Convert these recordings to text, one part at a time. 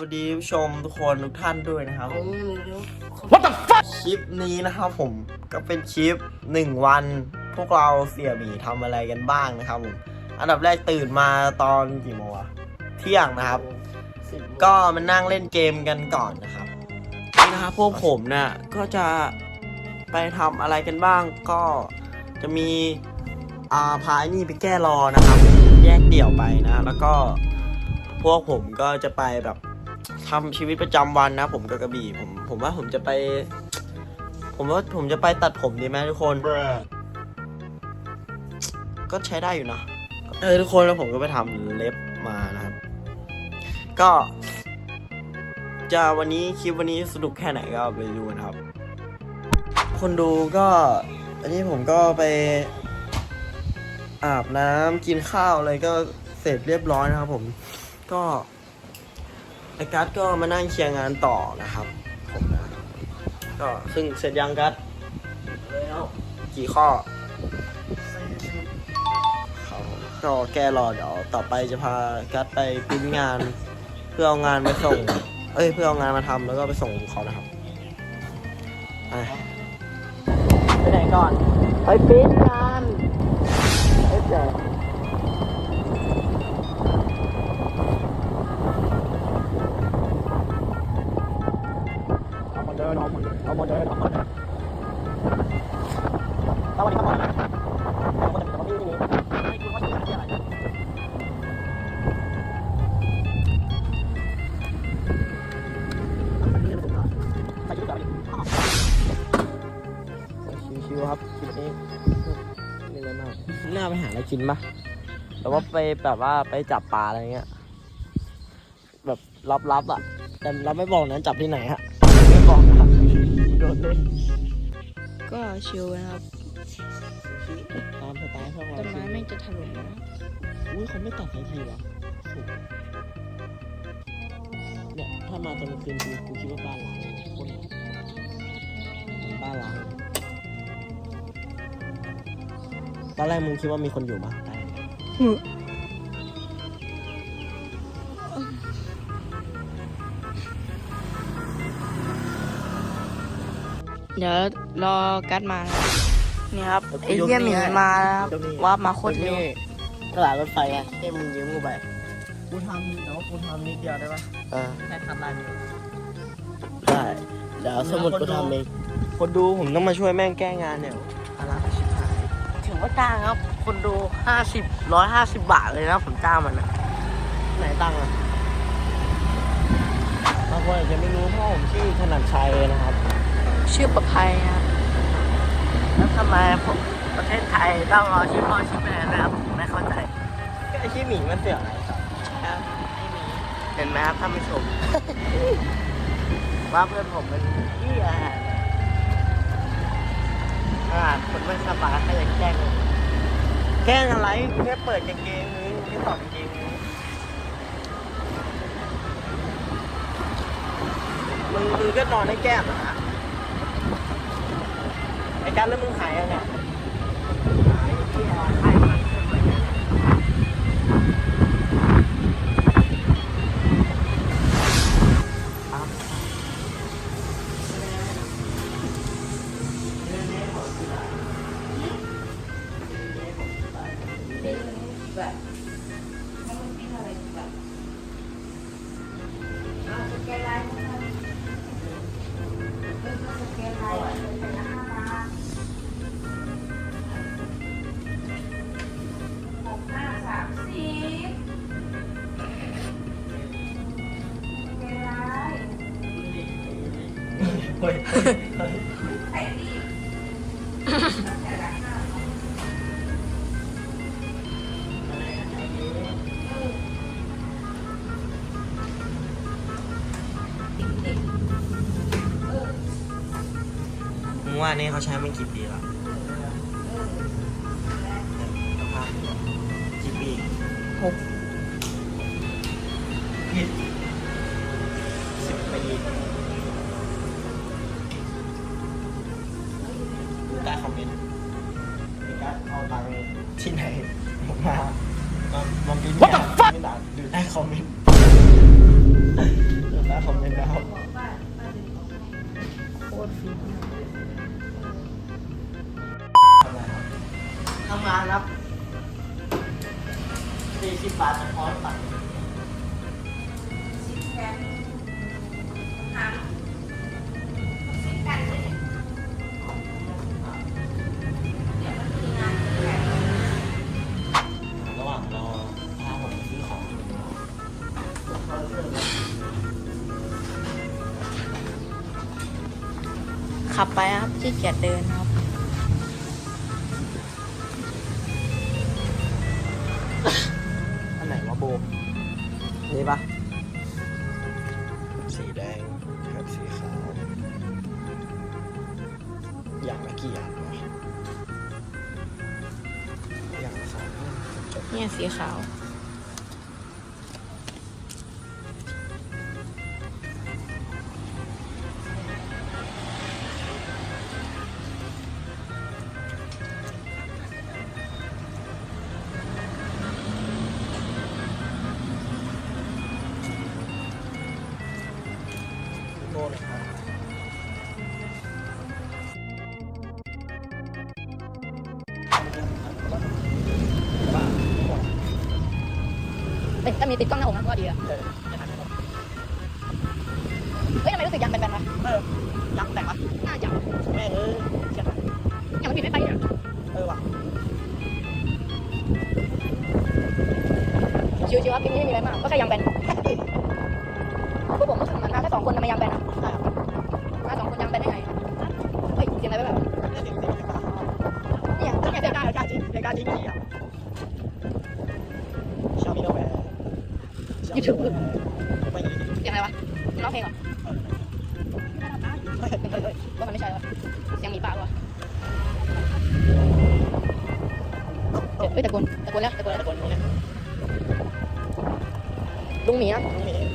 วัสดีผู้ชมทุกคนทุกท่านด้วยนะครับ What the fuck คลิปนี้นะครับผมก็เป็นคลิปหนึ่งวัน พวกเราเสี่ยหมีทำอะไรกันบ้างนะครับผมอันดับแรกตื่นมาตอนกี่โมงอะเที่ยงนะครับ ก็มานั่งเล่นเกมกันก่อนนะครับนี่นะครับพวกผมเนี่ย ก็จะไปทำอะไรกันบ้าง ก็จะมีอ่าพายนี่ไปแก้รอนะครับ แยกเดี่ยวไปนะ แล้วก็พวกผมก็จะไปแบบ ทำชีวิตประจำวันนะ ผมกับกระบี่ผมผมว่าผมจะไป ผมว่าผมจะไปตัดผมดีไหมทุกคน ก็ใช้ได้อยู่นะเออทุกคนแล้วผมก็ไปทำเล็บมานะครับ ก็ จะวันนี้คลิปวันนี้สนุกแค่ไหนก็ไปดูนะครับ คนดูก็ อันนี้ผมก็ไป อาบน้ำกินข้าวอะไรก็เสร็จเรียบร้อยนะครับผมก็ ไอกัสก็มานั่งเคลียร์งานต่อนะครับ ผมนะก็ซึ่งเสร็จยังกัสแล้วกี่ข้อครับผมก็แก้รอเดี๋ยวต่อไปจะพากัสไปปริ้นงาน เพื่อเอางานไปส่ง เอ้ยเพื่อเอางานมาทำแล้วก็ไปส่งเขานะครับไปไปไหนก่อน ไปปริ้นงานเอ้ย เอามดเอามาเดินเอามาเดินสวัสดีครับผมผมก็จะมาที่นี่ให้คุณว่าจะที่อะไปยุ่อะไรชิวๆครับคลิปนี้นี่เลยมากน่าไปหาอะไรกินปะแต่ว่าไปแบบว่าไปจับปลาอะไรเงี้ย แบบลับๆอะ แต่เราไม่บอกนะจับที่ไหนฮะ ดนเล่นก็ชิลนะครับตามสไตล์พวกเราต้นไม้ไม่จะถล่มนะอุ้ยเขาไม่ตัดสักทีวะสุดเนี่ยถ้ามาตอนกลางคืนกูกูคิดว่าบ้านล้างคนเหมือนบ้านล้างตอนแรกมึงคิดว่ามีคนอยู่ปะตาย เดี๋ยวรอกัดมานะครับนี่ครับไอ้เหี้ยหมีมาแล้วครับว่ามาโคตรเร็วตลาดรถไฟไงให้มึงยืมกูไปกูทำแต่ว่ากูทำนิดเดียวได้ปะเออได้ทำอะไรได้เดี๋ยวสมุดกูทำเองคนดูผมต้องมาช่วยแม่งแก้งานเนี่ยภาระชิบหายถือว่าจ้างครับ คนดูห้าสิบร้อยห้าสิบบาทเลยนะผมจ้างมันนะไหนตังค์อะบางคนอาจจะไม่รู้เพราะผมชื่อถนัดชัยนะครับ ชื่อประภัยนะครับแล้วทำไมผมประเทศไทยต้องรอชื่อพ่อชื่อแม่นะครับผมไม่เข้าใจไอชื่อหมิงมันเสียอะไรครับไม่มีเห็นไหมครับท่านผู้ชมว่าเพื่อนผมเป็นที่อาหารขนาดคนไม่สบายก็ยังแกล้งเลยแกล้งอะไรกูแค่เปิดกางเกงนึงแค่ตอบกางเกงนึงมึงมึงก็นอนให้แก้มอะฮะไอ้การแล้วมึงหายยังไง เฮ้ยมึงว่านี่เขาใช้มันกี่ปีแล้วกี่ปี หก ทำงานรับ40บาทจะพอหรือเปล่าสิบแปดถาแปดเลยเดี๋นมีสิบแระหว่างรอพาผมซื้อของร์สขับไปครับขี้เกียจเดินครับ ปะสีแดงกับสีขาว อย่างละกี่อย่างวะอย่างละสองจบเนี่ยสีขาว ถ้ามีติดกล้องหน้าอกก็ดีอะเฮ้ยทำไมรู้สึกยางแบนๆวะเออยังแต่งปะน่าจะแม่งเอ้ยเชียดยังไม่ปิดไม่ไปเนี่ยเออว่ะชิวๆครับคลิปนี้ไม่มีอะไรมากก็แค่ยางแบนพวกผมรู้สึกเหมือนมาแค่สองคนทำไมยางแบนอะ ไม่ดีเสียงอะไรวะร้องเพลงเหรอว่ามันไม่ใช่วะเสียงหมีป่าวะเฮ้ยตะโกนตะโกนแล้วตะโกนแล้วตะโกนนี้นะลุงหมีนะลุงเมย์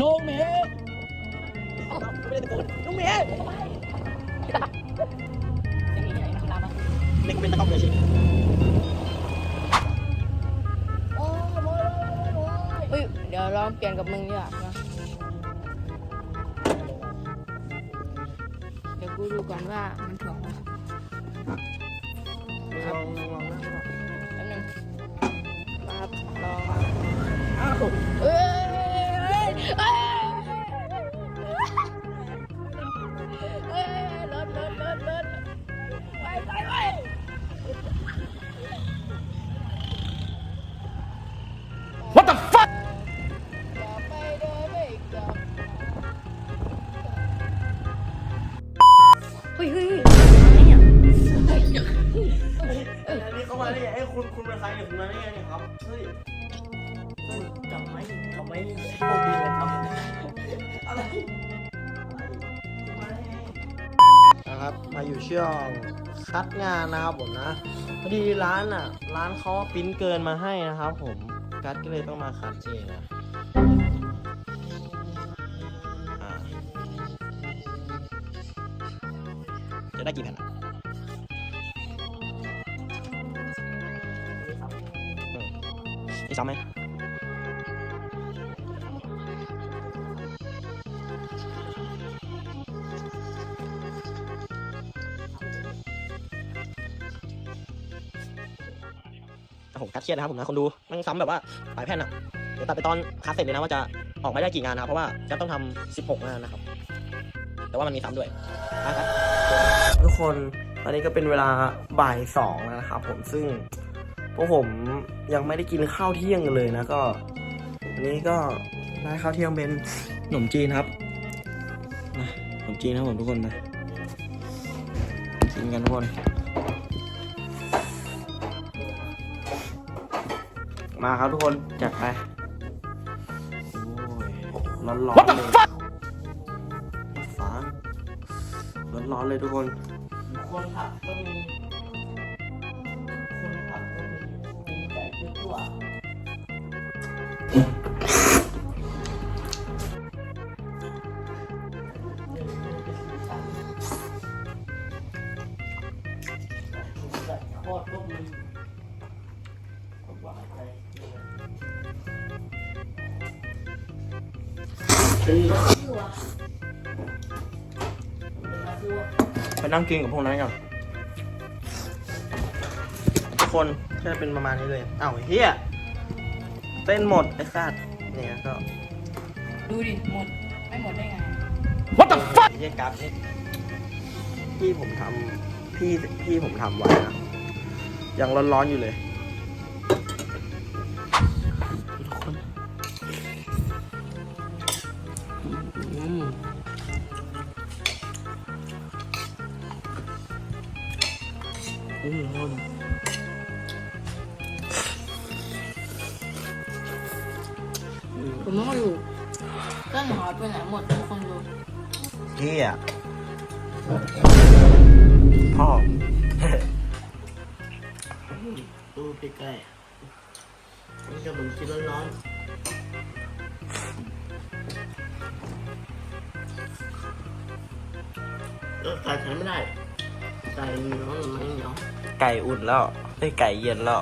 ลุงเมย์ไม่ได้ตะโกนลุงเมย์เสียงหมีที่ไหนมาทำรามวะเล็กเป็นตะกร้อเลยใชิเฮ้ เดี๋ยวลองเปลี่ยนกับมึงดีกว่านะเดี๋ยวกูดูก่อนว่า คุณคุณเป็นใครเนี่ยคุณมาได้ไงเนี่ยครับ เฮ้ยจับไหมจับไหมโชคดีเลยครับ อะไรมาได้ไงนะครับมาอยู่ช่วงคัดงานนะครับผมนะพอดีร้านอะ ร้านเขาปริ้นเกินมาให้นะครับผมกัดก็เลยต้องมาคัดเองนะจะได้กี่แผ่นอะ มีซ้ำไหมแต่ผมคัดเครียดนะครับผมนะคนดูมันซ้ำแบบว่าหลายแผ่นอะเดี๋ยวตัดไปตอนคัดเสร็จเลยนะว่าจะออกมาได้กี่งานนะครับเพราะว่าจะต้องทำ16 งานนะครับ แต่ว่ามันมีซ้ำด้วยนะครับทุกคนตอนนี้ก็เป็นเวลาบ่ายสองแล้วนะครับผมซึ่ง พวกผมยังไม่ได้กินข้าวเที่ยงกันเลยนะก็อันนี้ก็ได้ข้าวเที่ยงเป็นขนมจีนครับนะขนมจีนนะครับผมทุกคนนะกินกันทุกคนมาครับทุกคนจัดไปโอ้ยร้อนร้อน What เล the ย fuck ฟ้าร้อนร้อนๆเลยทุกคนคนผัก ไปนั่งกินกับพวกนั้นกันทุกคนก็จะเป็นประมาณนี้เลยอ้าวเฮียเต้นหมดไอ้สัตว์เนี่ยก็ดูดิ หมด ไม่หมดได้ไง What the fuck เฮียกราฟนี่พี่ผมทำพี่พี่ผมทำไว้นะยังร้อนๆอยู่เลย อืมคนผมไม่รู้ก็หนอยไปไหนหมดทุกคนดูเที่ยพ่อดูใกล้ๆนี่ก็เหมือนกินร้อนๆแล้วไก่ใช้ไม่ได้ไก่ร้อนไม่เหนียวไก่อุ่นแล้วไอ้ยไก่เย็นแล้ว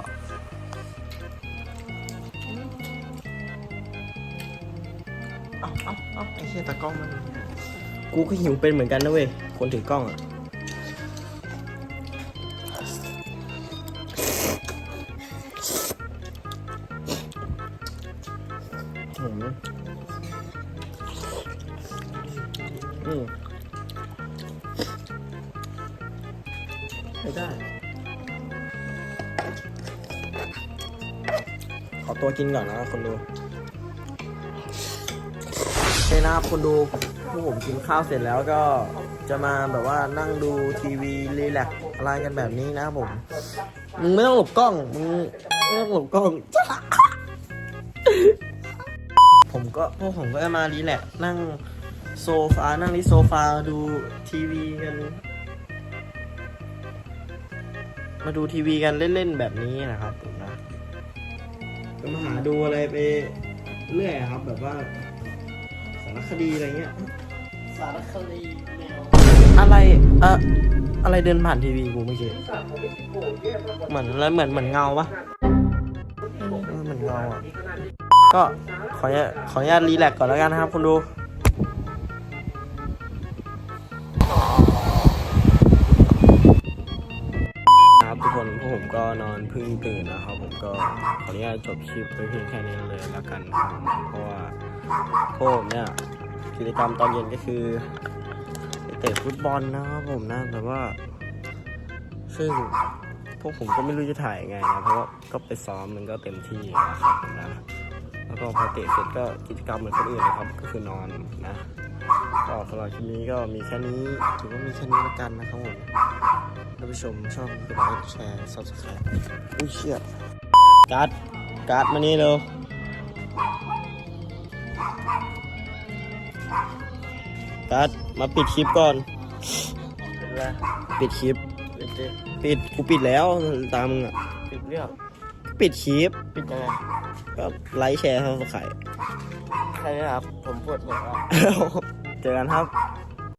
เอ้าเอ้าเอ้าไอ้เชี่ยตากล้องมันกูก็หิวเป็นเหมือนกันนะเว้ย คนถือกล้องอะอืมอืมไม่ ตัวกินก่อนนะคนดูโอเคนะครับคนดูพวกผมกินข้าวเสร็จแล้วก็จะมาแบบว่านั่งดูทีวีรีแลกซ์อะไรกันแบบนี้นะครับผม มึงไม่ต้องหลบกล้อง มึงไม่ต้องหลบกล้อง ผมก็พวกผมก็จะมารีแลกซ์นั่งโซฟา นั่งที่โซฟาดูทีวีกัน มาดูทีวีกันเล่นๆแบบนี้นะครับผมนะ จะมาหาดูอะไรไปเรื่อยอะครับแบบว่าสารคดีอะไรเงี้ย สารคดีแมวอะไรเอะอะไรเดินผ่านทีวีกูเมื่อกี้เหมือนแล้วเหมือนเหมือนเงาปะเออเหมือนเงาอะก็ขออนุญาตขออนุญาตรีแลกซ์ก่อนแล้วกันนะครับคุณดู มก็นอนเพึ่งตื่นนะครับผมก็ขออนุญาตจบคลิปไปเพียงแค่นี้เลยแล้วกันครับเพราะว่าพวกผมเนี่ยกิจกรรมตอนเย็นก็คือเตะฟุตบอลนะครับผมนะแต่ว่า ซึ่งพวกผมก็ไม่รู้จะถ่ายไงนะเพราะว่าก็ไปซ้อมมันก็เต็มที่นะครับนะแล้วก็พอเตะเสร็จก็กิจกรรมเหมือนคนอื่นนะครับก็คือนอนนะก็สำหรับคลิปนี้ก็มีแค่นี้ถือว่ามีแค่นี้แล้วกันนะครับผม ท่านผู้ชมชอบกดไลค์แชร์ subscribe อุ้ยเชี่ยการ์ดการ์ดมานี่เร็วการ์ดมาปิดคลิปก่อนเป็นไรปิดคลิปปิดดิปิดกูปิดแล้วตามมึงอะปิดเรื่องปิดคลิปปิดยังไงก็ไลค์แชร์ subscribe ใครนะครับผมปวดหัวเจอกันครับ